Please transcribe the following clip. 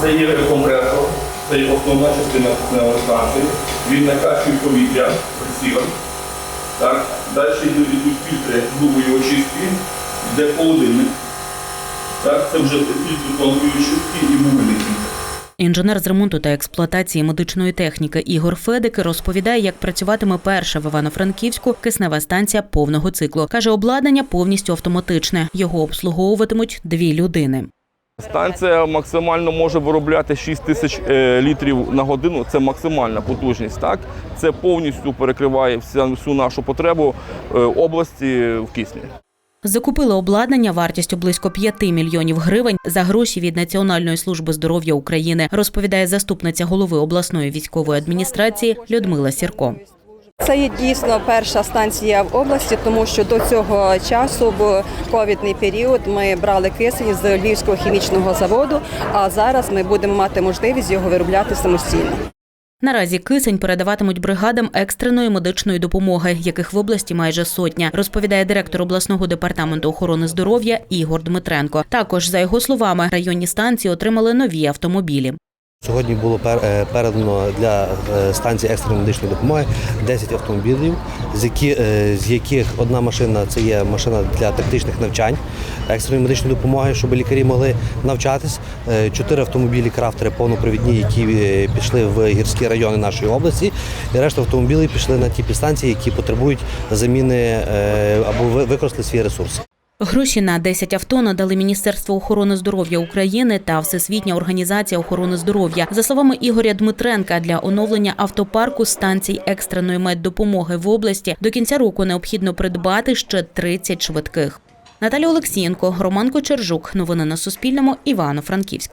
Це є компресор, це є основна частина станції. Він накачує повітря присівом. Далі йдуть, фільтри грубої очистки, йде холодильник. Так. Це вже фільтр тонкої очистки і мовильний фільтр. Інженер з ремонту та експлуатації медичної техніки Ігор Федик розповідає, як працюватиме перша в Івано-Франківську киснева станція повного циклу. каже, обладнання повністю автоматичне. Його обслуговуватимуть дві людини. Станція максимально може виробляти 6 тисяч е, літрів на годину. Це максимальна потужність. Так це повністю перекриває всю нашу потребу е, області в кисні. Закупили обладнання вартістю близько 5 мільйонів гривень за гроші від Національної служби здоров'я України, розповідає заступниця голови обласної військової адміністрації Людмила Сірко. Це є дійсно перша станція в області, тому що до цього часу був ковідний період. Ми брали кисень з Львівського хімічного заводу, а зараз ми будемо мати можливість його виробляти самостійно. Наразі кисень передаватимуть бригадам екстреної медичної допомоги, яких в області майже сотня, розповідає директор обласного департаменту охорони здоров'я Ігор Дмитренко. Також, за його словами, районні станції отримали нові автомобілі. Сьогодні було е, передано для е, станції екстреної медичної допомоги 10 автомобілів, е, з яких одна машина це є машина для тактичних навчань екстреної медичної допомоги, щоб лікарі могли навчатись. Чотири автомобілі крафтери повнопровідні, які пішли в гірські райони нашої області. І решта автомобілів пішли на ті підстанції, які потребують заміни або ви- використали свій ресурс. Гроші на 10 авто надали Міністерство охорони здоров'я України та Всесвітня організація охорони здоров'я. За словами Ігоря Дмитренка, для оновлення автопарку станцій екстреної меддопомоги в області до кінця року необхідно придбати ще 30 швидких. Наталя Олексієнко, Роман Кочержук. Новини на Суспільному. Івано-Франківськ.